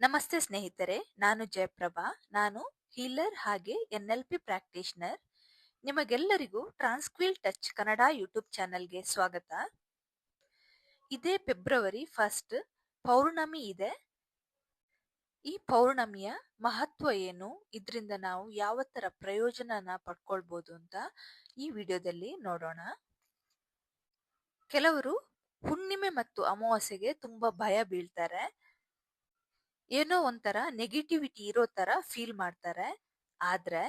ನಮಸ್ತೆ ಸ್ನೇಹಿತರೆ, ನಾನು ಜಯಪ್ರಭಾ. ನಾನು ಹೀಲರ್ ಹಾಗೆ ಎನ್ ಎಲ್ ಪಿ ಪ್ರಾಕ್ಟೀಷನರ್. ನಿಮಗೆಲ್ಲರಿಗೂ ಟ್ರಾನ್ಸ್ಕ್ವಿಲ್ ಟಚ್ ಕನ್ನಡ ಯೂಟ್ಯೂಬ್ ಚಾನೆಲ್ಗೆ ಸ್ವಾಗತ. ಇದೇ ಫೆಬ್ರವರಿ ಫಸ್ಟ್, ಪೌರ್ಣಮಿ ಇದೆ. ಈ ಪೌರ್ಣಮಿಯ ಮಹತ್ವ ಏನು? ಇದರಿಂದ ನಾವು ಯಾವ ತರ ಪ್ರಯೋಜನನ ಪಡ್ಕೊಳ್ಬೋದು ಅಂತ ಈ ವಿಡಿಯೋದಲ್ಲಿ ನೋಡೋಣ. ಕೆಲವರು ಹುಣ್ಣಿಮೆ ಮತ್ತು ಅಮಾವಾಸ್ಯೆಗೆ ತುಂಬಾ ಭಯ ಬೀಳ್ತಾರೆ. ಏನೋ ಒಂಥರ ನೆಗೆಟಿವಿಟಿ ಇರೋ ತರ ಫೀಲ್ ಮಾಡ್ತಾರೆ. ಆದ್ರೆ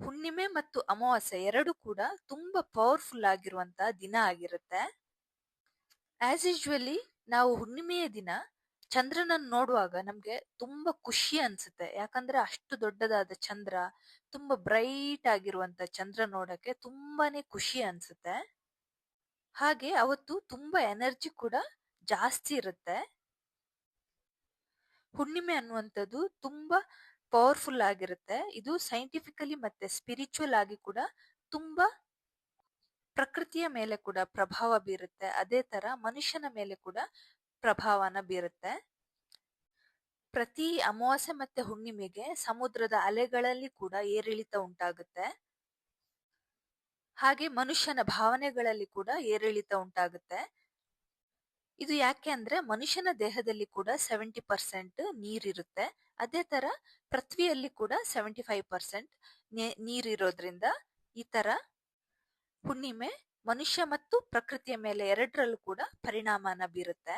ಹುಣ್ಣಿಮೆ ಮತ್ತು ಅಮಾವಾಸ್ಯೆ ಎರಡು ಕೂಡ ತುಂಬಾ ಪವರ್ಫುಲ್ ಆಗಿರುವಂತ ದಿನ ಆಗಿರುತ್ತೆ. ಆಸ್ ಯೂಶುವಲಿ ನಾವು ಹುಣ್ಣಿಮೆಯ ದಿನ ಚಂದ್ರನನ್ನು ನೋಡುವಾಗ ನಮ್ಗೆ ತುಂಬಾ ಖುಷಿ ಅನ್ಸುತ್ತೆ. ಯಾಕಂದ್ರೆ ಅಷ್ಟು ದೊಡ್ಡದಾದ ಚಂದ್ರ, ತುಂಬಾ ಬ್ರೈಟ್ ಆಗಿರುವಂತ ಚಂದ್ರ ನೋಡಕ್ಕೆ ತುಂಬಾನೇ ಖುಷಿ ಅನ್ಸುತ್ತೆ. ಹಾಗೆ ಅವತ್ತು ತುಂಬಾ ಎನರ್ಜಿ ಕೂಡ ಜಾಸ್ತಿ ಇರುತ್ತೆ. ಹುಣ್ಣಿಮೆ ಅನ್ನುವಂಥದ್ದು ತುಂಬಾ ಪವರ್ಫುಲ್ ಆಗಿರುತ್ತೆ. ಇದು ಸೈಂಟಿಫಿಕಲಿ ಮತ್ತೆ ಸ್ಪಿರಿಚುವಲ್ ಆಗಿ ಕೂಡ ತುಂಬಾ ಪ್ರಕೃತಿಯ ಮೇಲೆ ಕೂಡ ಪ್ರಭಾವ ಬೀರುತ್ತೆ. ಅದೇ ತರ ಮನುಷ್ಯನ ಮೇಲೆ ಕೂಡ ಪ್ರಭಾವನ ಬೀರುತ್ತೆ. ಪ್ರತಿ ಅಮಾವಾಸ್ಯೆ ಮತ್ತೆ ಹುಣ್ಣಿಮೆಗೆ ಸಮುದ್ರದ ಅಲೆಗಳಲ್ಲಿ ಕೂಡ ಏರಿಳಿತ ಉಂಟಾಗುತ್ತೆ. ಹಾಗೆ ಮನುಷ್ಯನ ಭಾವನೆಗಳಲ್ಲಿ ಕೂಡ ಏರಿಳಿತ ಉಂಟಾಗುತ್ತೆ. ಇದು ಯಾಕೆ ಅಂದ್ರೆ ಮನುಷ್ಯನ ದೇಹದಲ್ಲಿ ಕೂಡ ಸೆವೆಂಟಿ ಪರ್ಸೆಂಟ್ ನೀರಿರುತ್ತೆ. ಅದೇ ತರ ಪೃಥ್ವಿಯಲ್ಲಿ ಕೂಡ ಸೆವೆಂಟಿ ಫೈವ್ ಪರ್ಸೆಂಟ್ ನೀರಿರೋದ್ರಿಂದ ಈ ತರ ಹುಣ್ಣಿಮೆ ಮನುಷ್ಯ ಮತ್ತು ಪ್ರಕೃತಿಯ ಮೇಲೆ ಎರಡರಲ್ಲೂ ಕೂಡ ಪರಿಣಾಮನ ಬೀರುತ್ತೆ.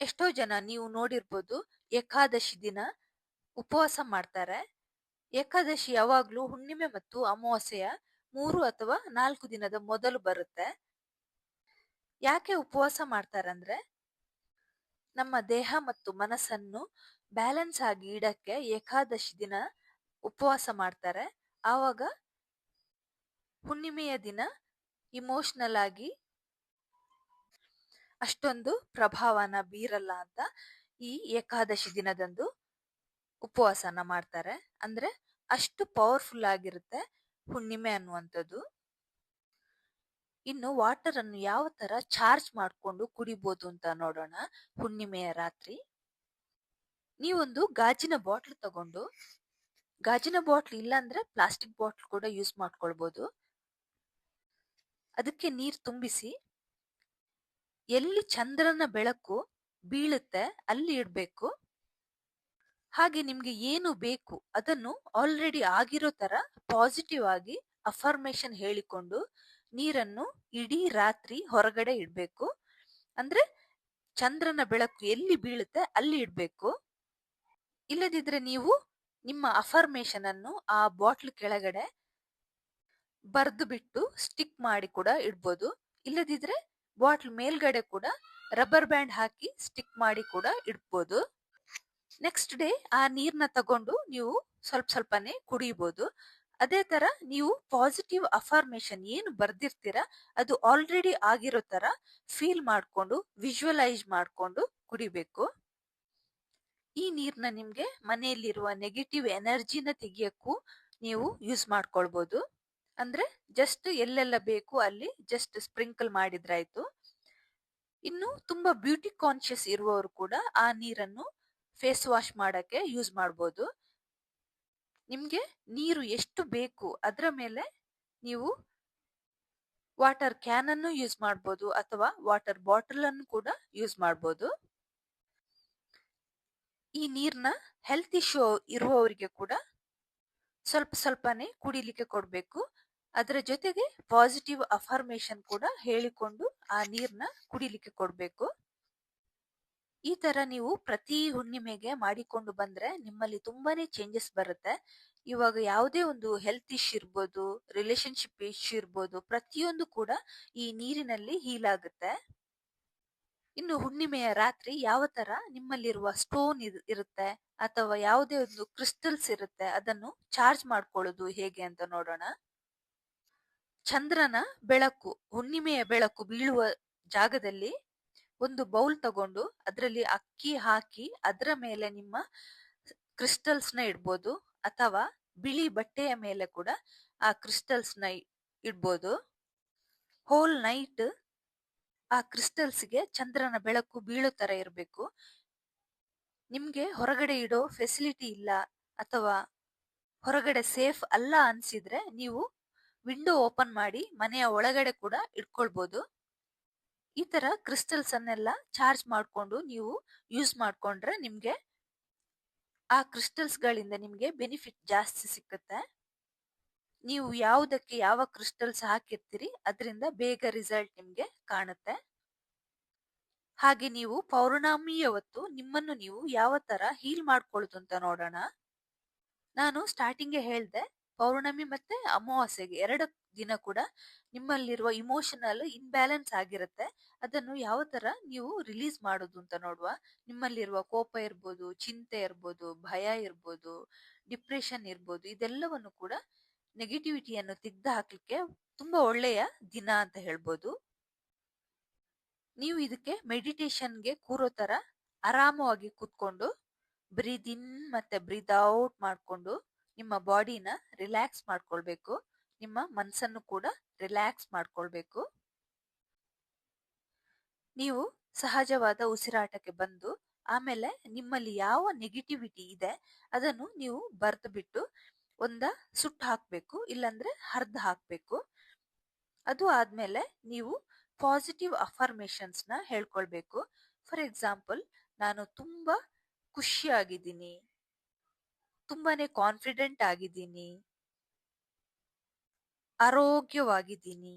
ಎಷ್ಟೋ ಜನ ನೀವು ನೋಡಿರ್ಬೋದು ಏಕಾದಶಿ ದಿನ ಉಪವಾಸ ಮಾಡ್ತಾರೆ. ಏಕಾದಶಿ ಯಾವಾಗ್ಲೂ ಹುಣ್ಣಿಮೆ ಮತ್ತು ಅಮಾವಾಸ್ಯೆಯ ಮೂರು ಅಥವಾ ನಾಲ್ಕು ದಿನದ ಮೊದಲು ಬರುತ್ತೆ. ಯಾಕೆ ಉಪವಾಸ ಮಾಡ್ತಾರಂದ್ರೆ ನಮ್ಮ ದೇಹ ಮತ್ತು ಮನಸ್ಸನ್ನು ಬ್ಯಾಲೆನ್ಸ್ ಆಗಿ ಇಡಕ್ಕೆ ಏಕಾದಶಿ ದಿನ ಉಪವಾಸ ಮಾಡ್ತಾರೆ. ಆವಾಗ ಹುಣ್ಣಿಮೆಯ ದಿನ ಇಮೋಷನಲ್ ಆಗಿ ಅಷ್ಟೊಂದು ಪ್ರಭಾವನ ಬೀರಲ್ಲ ಅಂತ ಈ ಏಕಾದಶಿ ದಿನದಂದು ಉಪವಾಸನ ಮಾಡ್ತಾರೆ. ಅಂದ್ರೆ ಅಷ್ಟು ಪವರ್ಫುಲ್ ಆಗಿರುತ್ತೆ ಹುಣ್ಣಿಮೆ ಅನ್ನುವಂಥದ್ದು. ಇನ್ನು ವಾಟರ್ ಅನ್ನು ಯಾವ ತರ ಚಾರ್ಜ್ ಮಾಡಿಕೊಂಡು ಕುಡಿಬಹುದು ಅಂತ ನೋಡೋಣ ಹುಣ್ಣಿಮೆಯ ರಾತ್ರಿ. ನೀವೊಂದು ಗಾಜಿನ ಬಾಟ್ಲ್ ತಗೊಂಡು, ಗಾಜಿನ ಬಾಟ್ಲ್ ಇಲ್ಲ ಅಂದ್ರೆ ಪ್ಲಾಸ್ಟಿಕ್ ಬಾಟ್ಲ್ ಕೂಡ ಯೂಸ್ ಮಾಡ್ಕೊಳ್ಬಹುದು ಅದಕ್ಕೆ ನೀರ್ ತುಂಬಿಸಿ, ಎಲ್ಲಿ ಚಂದ್ರನ ಬೆಳಕು ಬೀಳುತ್ತೆ ಅಲ್ಲಿ ಇಡ್ಬೇಕು. ಹಾಗೆ ನಿಮ್ಗೆ ಏನು ಬೇಕು ಅದನ್ನು ಆಲ್ರೆಡಿ ಆಗಿರೋ ತರ ಪಾಸಿಟಿವ್ ಆಗಿ ಅಫರ್ಮೇಶನ್ ಹೇಳಿಕೊಂಡು ನೀರನ್ನು ಇಡೀ ರಾತ್ರಿ ಹೊರಗಡೆ ಇಡ್ಬೇಕು. ಅಂದ್ರೆ ಚಂದ್ರನ ಬೆಳಕು ಎಲ್ಲಿ ಬೀಳುತ್ತೆ ಅಲ್ಲಿ ಇಡ್ಬೇಕು. ಇಲ್ಲದಿದ್ರೆ ನೀವು ನಿಮ್ಮ ಅಫರ್ಮೇಶನ್ ಅನ್ನು ಆ ಬಾಟ್ಲ್ ಕೆಳಗಡೆ ಬರ್ದು ಬಿಟ್ಟು ಸ್ಟಿಕ್ ಮಾಡಿ ಕೂಡ ಇಡ್ಬೋದು. ಇಲ್ಲದಿದ್ರೆ ಬಾಟ್ಲ್ ಮೇಲ್ಗಡೆ ಕೂಡ ರಬ್ಬರ್ ಬ್ಯಾಂಡ್ ಹಾಕಿ ಸ್ಟಿಕ್ ಮಾಡಿ ಕೂಡ ಇಡ್ಬೋದು. ನೆಕ್ಸ್ಟ್ ಡೇ ಆ ನೀರ್ನ ತಗೊಂಡು ನೀವು ಸ್ವಲ್ಪ ಸ್ವಲ್ಪನೇ ಕುಡಿಬಹುದು ಅದೇ ತರ ನೀವು ಪಾಸಿಟಿವ್ ಅಫಾರ್ಮೇಶನ್ ಏನು ಬರ್ದಿರ್ತೀರ, ಅದು ಆಲ್ರೆಡಿ ಆಗಿರೋ ತರ ಫೀಲ್ ಮಾಡ್ಕೊಂಡು ವಿಜುವಲೈಸ್ ಮಾಡ್ಕೊಂಡು ಕುಡಿಬೇಕು. ಈ ನೀರ್ನ ನಿಮ್ಗೆ ಮನೆಯಲ್ಲಿರುವ ನೆಗೆಟಿವ್ ಎನರ್ಜಿನ ತೆಗಿಯಕ್ಕೂ ನೀವು ಯೂಸ್ ಮಾಡ್ಕೊಳ್ಬಹುದು ಅಂದ್ರೆ ಜಸ್ಟ್ ಎಲ್ಲೆಲ್ಲ ಬೇಕು ಅಲ್ಲಿ ಜಸ್ಟ್ ಸ್ಪ್ರಿಂಕಲ್ ಮಾಡಿದ್ರಾಯ್ತು. ಇನ್ನು ತುಂಬಾ ಬ್ಯೂಟಿ ಕಾನ್ಶಿಯಸ್ ಇರುವವರು ಕೂಡ ಆ ನೀರನ್ನು ಫೇಸ್ ವಾಶ್ ಮಾಡಕ್ಕೆ ಯೂಸ್ ಮಾಡಬಹುದು ನಿಮ್ಗೆ ನೀರು ಎಷ್ಟು ಬೇಕು ಅದರ ಮೇಲೆ ನೀವು ವಾಟರ್ ಕ್ಯಾನ್ ಅನ್ನು ಯೂಸ್ ಮಾಡಬಹುದು ಅಥವಾ ವಾಟರ್ ಬಾಟಲ್ ಅನ್ನು ಕೂಡ ಯೂಸ್ ಮಾಡಬಹುದು ಈ ನೀರ್ನ ಹೆಲ್ತ್ ಇಶ್ಯೂ ಇರುವವರಿಗೆ ಕೂಡ ಸ್ವಲ್ಪ ಸ್ವಲ್ಪನೇ ಕುಡಿಲಿಕ್ಕೆ ಕೊಡಬೇಕು. ಅದರ ಜೊತೆಗೆ ಪಾಸಿಟಿವ್ ಅಫರ್ಮೇಶನ್ ಕೂಡ ಹೇಳಿಕೊಂಡು ಆ ನೀರ್ನ ಕುಡಿಲಿಕ್ಕೆ ಕೊಡಬೇಕು. ಈ ತರ ನೀವು ಪ್ರತಿ ಹುಣ್ಣಿಮೆಗೆ ಮಾಡಿಕೊಂಡು ಬಂದ್ರೆ ನಿಮ್ಮಲ್ಲಿ ತುಂಬಾನೇ ಚೇಂಜಸ್ ಬರುತ್ತೆ. ಇವಾಗ ಯಾವುದೇ ಒಂದು ಹೆಲ್ತ್ ಇಶ್ಯೂ ಇರ್ಬೋದು ರಿಲೇಶನ್ಶಿಪ್ ಇಶ್ಯೂ ಇರ್ಬೋದು, ಪ್ರತಿಯೊಂದು ಕೂಡ ಈ ನೀರಿನಲ್ಲಿ ಹೀಲ್ ಆಗುತ್ತೆ ಇನ್ನು ಹುಣ್ಣಿಮೆಯ ರಾತ್ರಿ ಯಾವ ತರ ನಿಮ್ಮಲ್ಲಿರುವ ಸ್ಟೋನ್ ಇರುತ್ತೆ ಅಥವಾ ಯಾವುದೇ ಒಂದು ಕ್ರಿಸ್ಟಲ್ಸ್ ಇರುತ್ತೆ ಅದನ್ನು ಚಾರ್ಜ್ ಮಾಡ್ಕೊಳ್ಳೋದು ಹೇಗೆ ಅಂತ ನೋಡೋಣ. ಚಂದ್ರನ ಬೆಳಕು, ಹುಣ್ಣಿಮೆಯ ಬೆಳಕು ಬೀಳುವ ಜಾಗದಲ್ಲಿ ಒಂದು ಬೌಲ್ ತಗೊಂಡು ಅದರಲ್ಲಿ ಅಕ್ಕಿ ಹಾಕಿ ಅದರ ಮೇಲೆ ನಿಮ್ಮ ಕ್ರಿಸ್ಟಲ್ಸ್ನ ಇಡ್ಬೋದು ಅಥವಾ ಬಿಳಿ ಬಟ್ಟೆಯ ಮೇಲೆ ಕೂಡ ಆ ಕ್ರಿಸ್ಟಲ್ಸ್ನ ಇಡ್ಬೋದು. ಹೋಲ್ ನೈಟ್ ಆ ಕ್ರಿಸ್ಟಲ್ಸ್ಗೆ ಚಂದ್ರನ ಬೆಳಕು ಬೀಳೋ ತರ ಇರಬೇಕು. ನಿಮ್ಗೆ ಹೊರಗಡೆ ಇಡೋ ಫೆಸಿಲಿಟಿ ಇಲ್ಲ ಅಥವಾ ಹೊರಗಡೆ ಸೇಫ್ ಅಲ್ಲ ಅನ್ಸಿದ್ರೆ ನೀವು ವಿಂಡೋ ಓಪನ್ ಮಾಡಿ ಮನೆಯ ಒಳಗಡೆ ಕೂಡ ಇಟ್ಕೊಳ್ಬಹುದು ಈ ತರ ಕ್ರಿಸ್ಟಲ್ಸ್ ಅನ್ನೆಲ್ಲ ಚಾರ್ಜ್ ಮಾಡ್ಕೊಂಡು ನೀವು ಯೂಸ್ ಮಾಡ್ಕೊಂಡ್ರೆ ನಿಮ್ಗೆ ಆ ಕ್ರಿಸ್ಟಲ್ಸ್ ಗಳಿಂದ ನಿಮ್ಗೆ ಬೆನಿಫಿಟ್ ಜಾಸ್ತಿ ಸಿಕ್ಕುತ್ತೆ. ನೀವು ಯಾವುದಕ್ಕೆ ಯಾವ ಕ್ರಿಸ್ಟಲ್ಸ್ ಹಾಕಿರ್ತೀರಿ ಅದರಿಂದ ಬೇಗ ರಿಸಲ್ಟ್ ನಿಮ್ಗೆ ಕಾಣುತ್ತೆ. ಹಾಗೆ ನೀವು ಪೌರ್ಣಮಿಯ ಹೊತ್ತು ನಿಮ್ಮನ್ನು ನೀವು ಯಾವ ತರ ಹೀಲ್ ಮಾಡ್ಕೊಳ್ಳೋದು ಅಂತ ನೋಡೋಣ. ನಾನು ಸ್ಟಾರ್ಟಿಂಗ್ಗೆ ಹೇಳ್ದೆ ಪೌರ್ಣಮಿ ಮತ್ತೆ ಅಮಾವಾಸ್ಯೆಗೆ ಎರಡು ದಿನ ಕೂಡ ನಿಮ್ಮಲ್ಲಿರುವ ಇಮೋಷನಲ್ ಇನ್ಬ್ಯಾಲೆನ್ಸ್ ಆಗಿರುತ್ತೆ. ಅದನ್ನು ಯಾವ ತರ ನೀವು ರಿಲೀಸ್ ಮಾಡೋದು ಅಂತ ನೋಡುವ? ನಿಮ್ಮಲ್ಲಿರುವ ಕೋಪ ಇರ್ಬೋದು, ಚಿಂತೆ ಇರ್ಬೋದು, ಭಯ ಇರ್ಬೋದು ಡಿಪ್ರೆಷನ್ ಇರ್ಬೋದು, ಇದೆಲ್ಲವನ್ನು ಕೂಡ ನೆಗೆಟಿವಿಟಿಯನ್ನು ತೆಗೆದು ಹಾಕ್ಲಿಕ್ಕೆ ತುಂಬಾ ಒಳ್ಳೆಯ ದಿನ ಅಂತ ಹೇಳ್ಬೋದು. ನೀವು ಇದಕ್ಕೆ ಮೆಡಿಟೇಷನ್ಗೆ ಕೂರೋ ತರ ಆರಾಮವಾಗಿ ಕೂತ್ಕೊಂಡು ಬ್ರೀದ್ ಇನ್ ಮತ್ತೆ ಬ್ರೀದ್ ಔಟ್ ಮಾಡ್ಕೊಂಡು ನಿಮ್ಮ ಬಾಡಿನ ರಿಲ್ಯಾಕ್ಸ್ ಮಾಡ್ಕೊಳ್ಬೇಕು. ನಿಮ್ಮ ಮನಸ್ಸನ್ನು ಕೂಡ ರಿಲ್ಯಾಕ್ಸ್ ಮಾಡ್ಕೊಳ್ಬೇಕು. ನೀವು ಸಹಜವಾದ ಉಸಿರಾಟಕ್ಕೆ ಬಂದು, ಆಮೇಲೆ ನಿಮ್ಮಲ್ಲಿ ಯಾವ ನೆಗೆಟಿವಿಟಿ ಇದೆ, ಅದನ್ನು ನೀವು ಬರೆದು ಬಿಟ್ಟು ಒಂದ ಸುಟ್ಟು ಹಾಕ್ಬೇಕು, ಇಲ್ಲಾಂದ್ರೆ ಹರಿದು ಹಾಕ್ಬೇಕು. ಅದು ಆದ್ಮೇಲೆ ನೀವು ಪಾಸಿಟಿವ್ ಅಫರ್ಮೇಶನ್ಸ್ನ ಹೇಳ್ಕೊಳ್ಬೇಕು. ಫಾರ್ ಎಕ್ಸಾಂಪಲ್ ನಾನು ತುಂಬಾ ಖುಷಿಯಾಗಿದ್ದೀನಿ. ತುಂಬಾನೇ ಕಾನ್ಫಿಡೆಂಟ್ ಆಗಿದ್ದೀನಿ. ಆರೋಗ್ಯವಾಗಿದ್ದೀನಿ.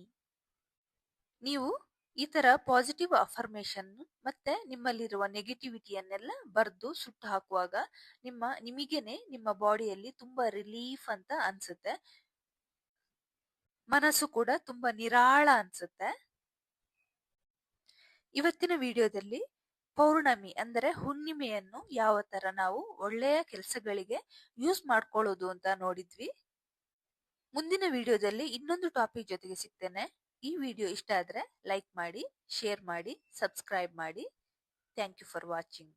ನೀವು ಈ ತರ ಪಾಸಿಟಿವ್ ಅಫರ್ಮೇಶನ್ ಮತ್ತೆ ನಿಮ್ಮಲ್ಲಿರುವ ನೆಗೆಟಿವಿಟಿಯನ್ನೆಲ್ಲ ಬರೆದು ಸುಟ್ಟು ಹಾಕುವಾಗ ನಿಮ್ಮ, ನಿಮಗೇನೆ ನಿಮ್ಮ ಬಾಡಿಯಲ್ಲಿ ತುಂಬಾ ರಿಲೀಫ್ ಅಂತ ಅನ್ಸುತ್ತೆ. ಮನಸ್ಸು ಕೂಡ ತುಂಬಾ ನಿರಾಳ ಅನ್ಸುತ್ತೆ. ಇವತ್ತಿನ ವಿಡಿಯೋದಲ್ಲಿ ಪೌರ್ಣಮಿ ಅಂದರೆ ಹುಣ್ಣಿಮೆಯನ್ನು ಯಾವ ತರ ನಾವು ಒಳ್ಳೆಯ ಕೆಲಸಗಳಿಗೆ ಯೂಸ್ ಮಾಡ್ಕೊಳ್ಳೋದು ಅಂತ ನೋಡಿದ್ವಿ. ಮುಂದಿನ ವಿಡಿಯೋದಲ್ಲಿ ಇನ್ನೊಂದು ಟಾಪಿಕ್ ಜೊತೆಗೆ ಸಿಗ್ತೇನೆ. ಈ ವಿಡಿಯೋ ಇಷ್ಟ ಆದ್ರೆ ಲೈಕ್ ಮಾಡಿ ಶೇರ್ ಮಾಡಿ ಸಬ್ಸ್ಕ್ರೈಬ್ ಮಾಡಿ. Thank you for watching